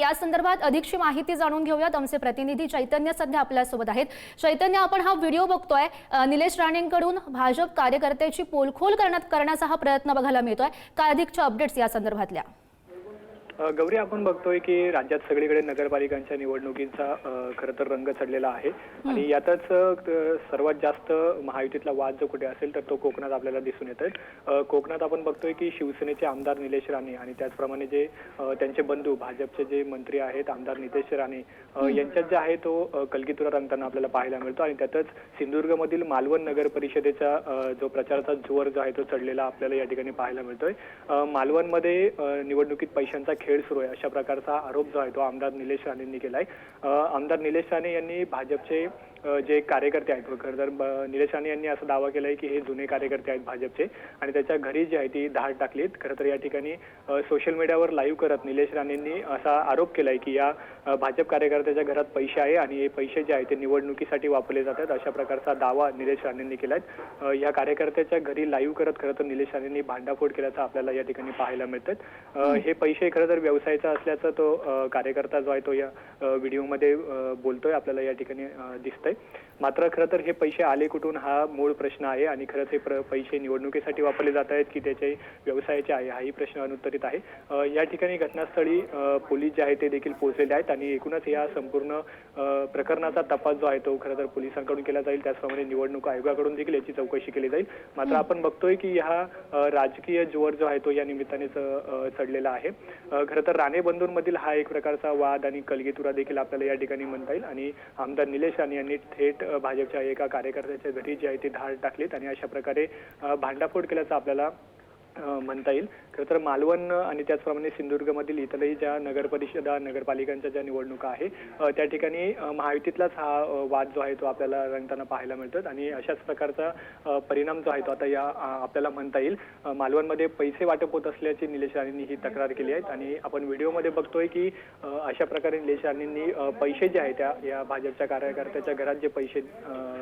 या संदर्भात अधिकची माहिती जाणून घेऊयात. आमचे प्रतिनिधी चैतन्य सध्या आपल्यासोबत आहेत. चैतन्य आपण हा व्हिडिओ बघतोय. निलेश राणेंकडून भाजप कार्यकर्त्याची पोलखोल करण्यात करण्याचा हा प्रयत्न बघायला मिळतोय. काय अधिकच्या अपडेट्स या संदर्भातल्या? गौरी आपण बघतोय की राज्यात सगळीकडे नगरपालिकांच्या निवडणुकीचा खरं तर रंग चढलेला आहे. आणि यातच सर्वात जास्त महायुतीतला वाद जो कुठे असेल तर तो कोकणात आपल्याला दिसून येत आहे कोकणात आपण बघतोय की शिवसेनेचे आमदार निलेश राणे आणि त्याचप्रमाणे जे त्यांचे बंधू भाजपचे जे मंत्री आहेत आमदार नितेश राणे यांच्यात जे आहे तो कलगीतुरा रंगताना आपल्याला पाहायला मिळतो. आणि त्यातच सिंधुदुर्गमधील मालवण नगर परिषदेचा जो प्रचाराचा जोर जो आहे तो चढलेला आपल्याला या ठिकाणी पाहायला मिळतोय. मालवणमध्ये निवडणुकीत पैशांचा खेळ सुरू आहे अशा प्रकारचा आरोप जो आहे तो आमदार निलेश राणेंनी केलाय. अ, आमदार निलेश राणे यांनी भाजपचे जे कार्यकर्ते आहेत खरं तर निलेश राणे यांनी असा दावा केलाय की हे जुने कार्यकर्ते आहेत भाजपचे आणि त्याच्या घरी जी आहे ती धाड टाकलीत. खरं तर या ठिकाणी सोशल मीडियावर लाईव्ह करत निलेश राणेंनी असा आरोप केलाय की या भाजप कार्यकर्त्याच्या घरात पैसे आहे आणि हे पैसे जे आहेत ते निवडणुकीसाठी वापरले जातात अशा प्रकारचा दावा निलेश राणेंनी केलाय. अ, या कार्यकर्त्याच्या घरी लाईव्ह करत खरं तर निलेश राणेंनी भांडाफोड केल्याचं आपल्याला या ठिकाणी पाहायला मिळतात हे पैसे खरं तर व्यवसायाचा असल्याचं तो कार्यकर्ता जो आहे तो या व्हिडिओमध्ये बोलतोय आपल्याला या ठिकाणी दिसतंय. मात्र खरं तर हे पैसे आले कुठून हा मूळ प्रश्न आहे आणि खरंच हे प्र- पैसे निवडणुकीसाठी वापरले जात आहेत की त्याचे व्यवसायाचे आहे हाही प्रश्न अनुत्तरित आहे. या ठिकाणी घटनास्थळी पोलीस जे आहे ते देखील पोहोचलेले आहेत आणि एकूणच या संपूर्ण प्रकरणाचा तपास जो आहे तो खरं तर पोलिसांकडून केला जाईल. त्याचप्रमाणे निवडणूक आयोगाकडून देखील याची चौकशी केली जाईल. मात्र आपण बघतोय की हा राजकीय जोर जो आहे तो या निमित्तानेच अ, चढलेला आहे. खरं तर राणे बंधूंमधील हा एक प्रकारचा वाद आणि कलगीतुरा देखील आपल्याला या ठिकाणी म्हणता येईल. आणि आमदार निलेश राणे यांनी थेट भाजपच्या एका कार्यकर्त्याच्या घरी जी आहे ती धाड टाकलीत आणि अशा प्रकारे भांडाफोड केल्याचं आपल्याला म्हणता येईल. खरं तर मालवण आणि त्याचप्रमाणे सिंधुदुर्गमधील इतरही ज्या नगरपरिषदा नगरपालिकांच्या ज्या निवडणुका आहे त्या ठिकाणी महायुतीतलाच हा वाद जो आहे तो आपल्याला रंगताना पाहायला मिळतो आणि अशाच प्रकारचा परिणाम जो आहे तो आता या आपल्याला म्हणता येईल. मालवणमध्ये पैसे वाटप होत असल्याची निलेश राणेंनी ही तक्रार केली आहे आणि आपण व्हिडिओमध्ये बघतोय की अशा प्रकारे निलेश राणेंनी पैसे जे आहेत त्या या भाजपच्या कार्यकर्त्याच्या घरात जे पैसे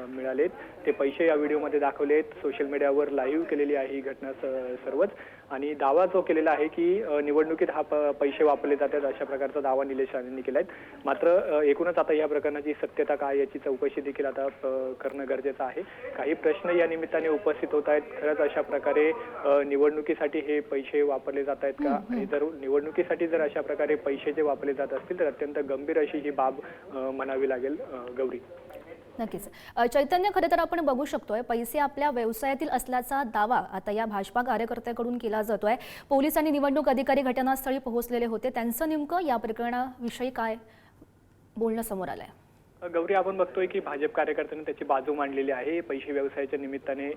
मिळालेत ते पैसे या व्हिडिओमध्ये दाखवलेत. सोशल मीडियावर लाईव्ह केलेली आहे ही घटना स- सर्वच आणि दावा जो केलेला आहे की निवडणुकीत हा पैसे वापरले जातात अशा प्रकारचा दावा निलेश राणेंनी केलाय. मात्र अ, एकूणच आता या प्रकरणाची सत्यता काय याची चौकशी देखील आता करणं गरजेचं आहे. काही प्रश्न या निमित्ताने उपस्थित होत आहेत. खरंच अशा प्रकारे निवडणुकीसाठी हे पैसे वापरले जात आहेत का? आणि जर निवडणुकीसाठी जर अशा प्रकारे पैसे जे वापरले जात असतील तर अत्यंत गंभीर अशी ही बाब म्हणावी लागेल गौरी. नक्कीच. चैतन्य खरं तर आपण बघू शकतोय पैसे आपल्या व्यवसायातील असल्याचा दावा आता या भाजपा कार्यकर्त्याकडून केला जातोय. पोलीस आणि निवडणूक अधिकारी घटनास्थळी पोहोचलेले होते. त्यांचं नेमकं या प्रकरणाविषयी काय बोलणं समोर आलंय? गौरी आपण बघतोय की भाजप कार्यकर्त्यांनी त्याची बाजू मांडलेली आहे. पैसे व्यवसायाच्या निमित्ताने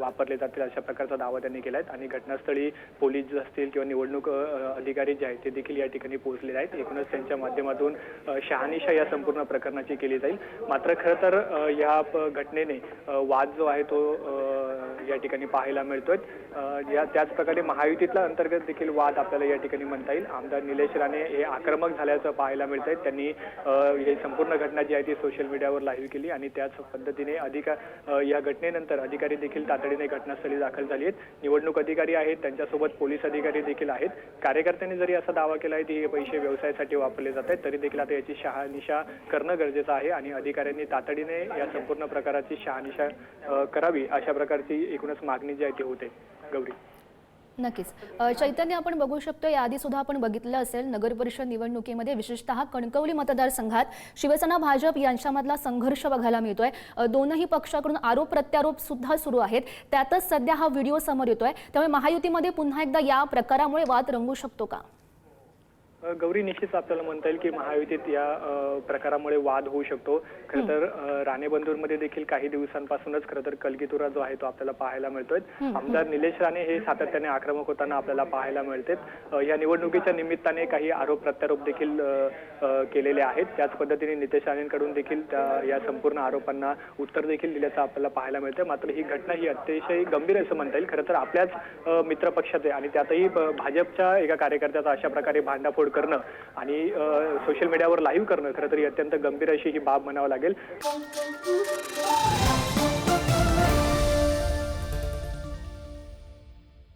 वापरले जातील अशा प्रकारचा दावा त्यांनी केलाय. आणि घटनास्थळी पोलीस असतील किंवा निवडणूक अधिकारी जे आहेत ते देखील या ठिकाणी पोहोचलेले आहेत. एकूणच त्यांच्या माध्यमातून शहानिशा या संपूर्ण प्रकरणाची केली जाईल. मात्र खरं तर या घटनेने वाद जो आहे तो या ठिकाणी पाहायला मिळतोय. या त्याच प्रकारे महायुतीतला अंतर्गत देखील वाद आपल्याला या ठिकाणी म्हणता येईल. आमदार निलेश राणे हे आक्रमक झाल्याचं पाहायला मिळत आहेत त्यांनी हे संपूर्ण घटना जी आहे ती सोशल मीडियावर लाईव्ह केली आणि त्याच पद्धतीने अधिका या घटनेनंतर अधिकारी देखील तातडीने घटनास्थळी दाखल झाली आहेत. निवडणूक अधिकारी आहेत त्यांच्यासोबत पोलीस अधिकारी देखील आहेत. कार्यकर्त्यांनी जरी असा दावा केला आहे की हे पैसे व्यवसायासाठी वापरले जात आहेत तरी देखील आता याची शहानिशा करणं गरजेचं आहे आणि अधिकाऱ्यांनी तातडीने या संपूर्ण प्रकाराची शहानिशा करावी अशा प्रकारची एकूणच मागणी जी आहे ती होते गौरी. नक्कीच. चैतन्य आपण बघू शकतो याआधी सुद्धा आपण बघितलं असेल नगर परिषद निवडणुकीमध्ये विशेषतः कणकवली मतदारसंघात शिवसेना भाजप यांच्यामधला संघर्ष बघायला मिळतोय. दोनही पक्षाकडून आरोप प्रत्यारोप सुद्धा सुरू आहेत. त्यातच सध्या हा व्हिडिओ समोर येतोय. त्यामुळे महायुतीमध्ये पुन्हा एकदा या प्रकारामुळे वाद रंगू शकतो का? गौरी निश्चित आपल्याला म्हणता येईल की महायुतीत या प्रकारामुळे वाद होऊ शकतो. खरं तर राणे बंधूंमध्ये देखील काही दिवसांपासूनच खरं तर कलगीतुरा जो आहे तो आपल्याला पाहायला मिळतोय. आमदार निलेश राणे हे सातत्याने आक्रमक होताना आपल्याला पाहायला मिळते या निवडणुकीच्या निमित्ताने काही आरोप प्रत्यारोप देखील केलेले आहेत. त्याच पद्धतीने नितेश राणेंकडून देखील या संपूर्ण आरोपांना उत्तर देखील दिल्याचं आपल्याला पाहायला मिळतं मात्र ही घटना ही अतिशय गंभीर असं म्हणता येईल. खरं तर आपल्याच अ, मित्र पक्षाचे आणि त्यातही भाजपच्या एका कार्यकर्त्याचा अशा प्रकारे भांडाफोड करणं आणि सोशल मीडियावर लाईव्ह करणं खरं तरी अत्यंत गंभीर अशी ही बाब म्हणावं लागेल.